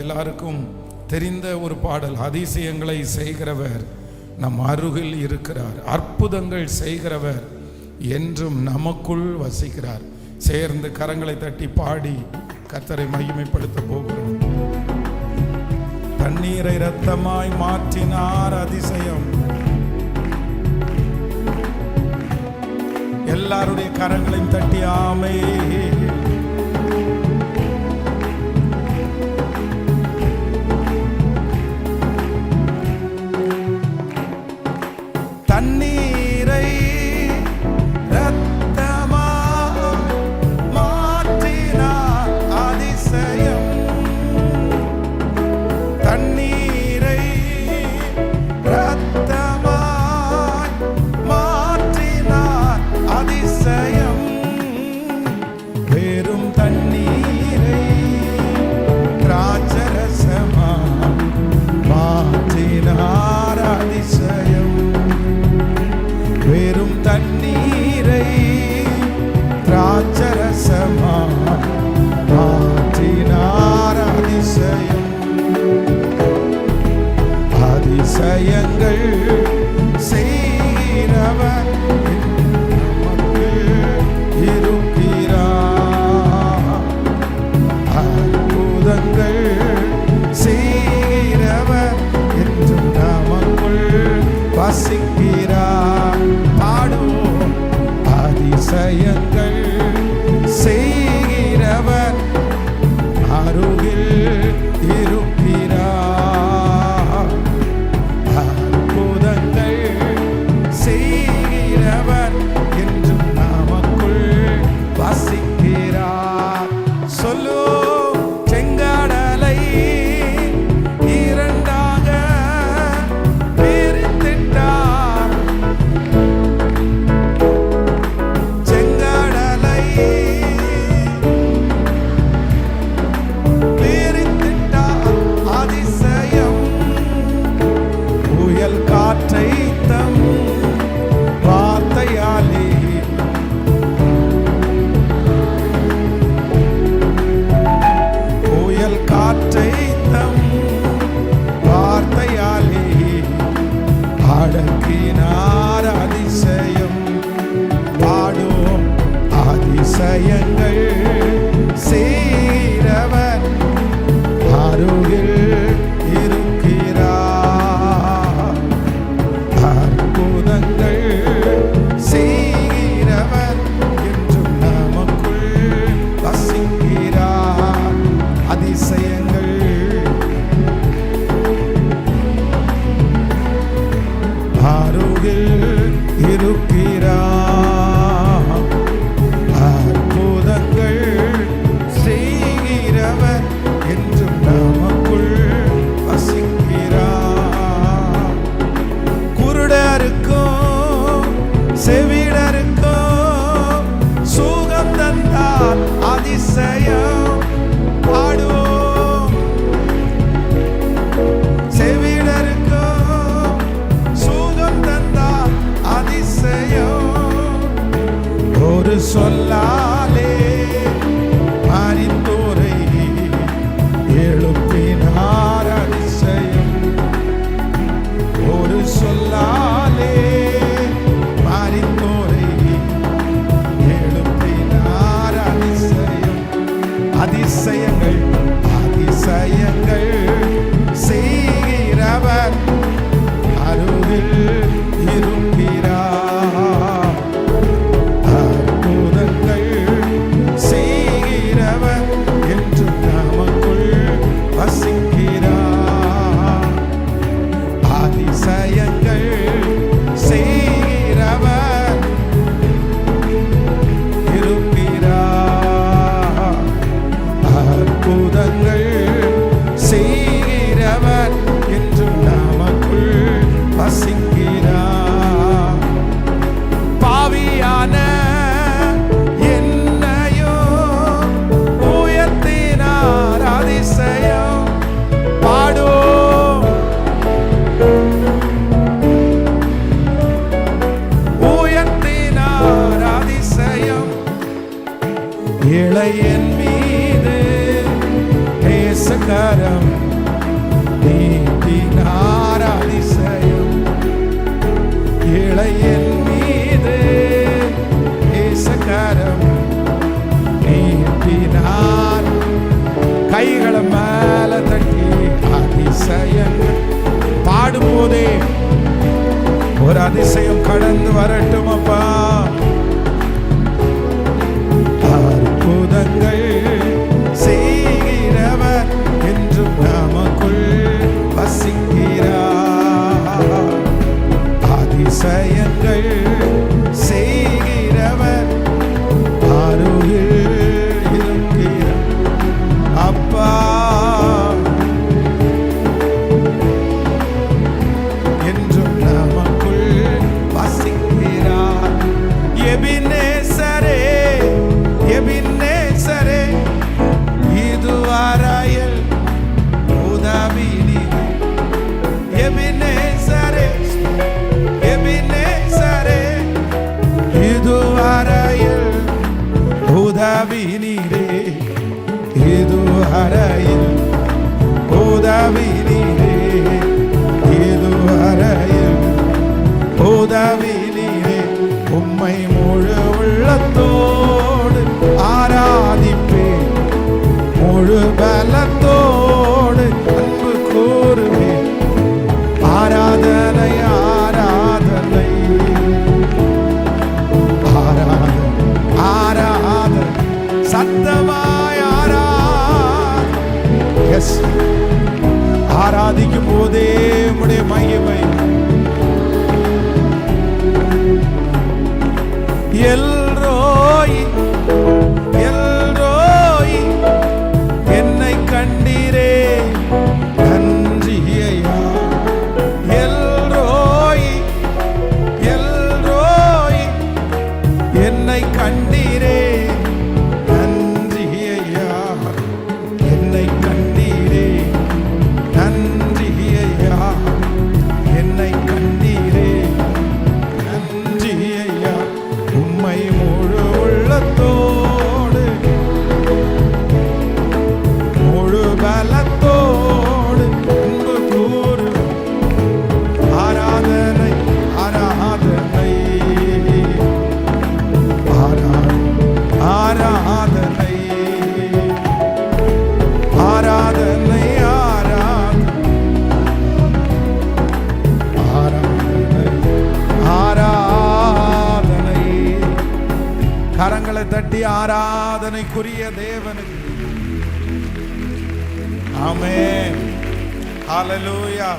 எல்லாருக்கும் தெரிந்த ஒரு பாடல் அதிசயங்களை செய்கிறவர் நம் அருகில் இருக்கிறார். அற்புதங்கள் செய்கிறவர் என்றும் நமக்குள் வசிக்கிறார். சேர்ந்து கரங்களை தட்டி பாடி கத்தரை மகிமைப்படுத்த போகிறோம். தண்ணீரை ரத்தமாய் மாற்றினார் அதிசயம். எல்லாருடைய கரங்களையும் தட்டி ஆமே. 开眼。அடக்கினார். அதிசயங்கள். ஒரு அதிசயம் கடந்து வரட்டும் அப்பா. அற்புதங்கள் செய்கிறவர் என்றும் நமக்குள் வசிக்கிறார். அதிசயங்கள் உதவினீரே உம்மை முழு உள்ளத்தோடு ஆராதிப்பேன். முழு பலத்தோடு எல்லாம் கரங்களை தட்டி ஆராதனைக்குரிய தேவனுக்கு. ஆமே ஹalleluya.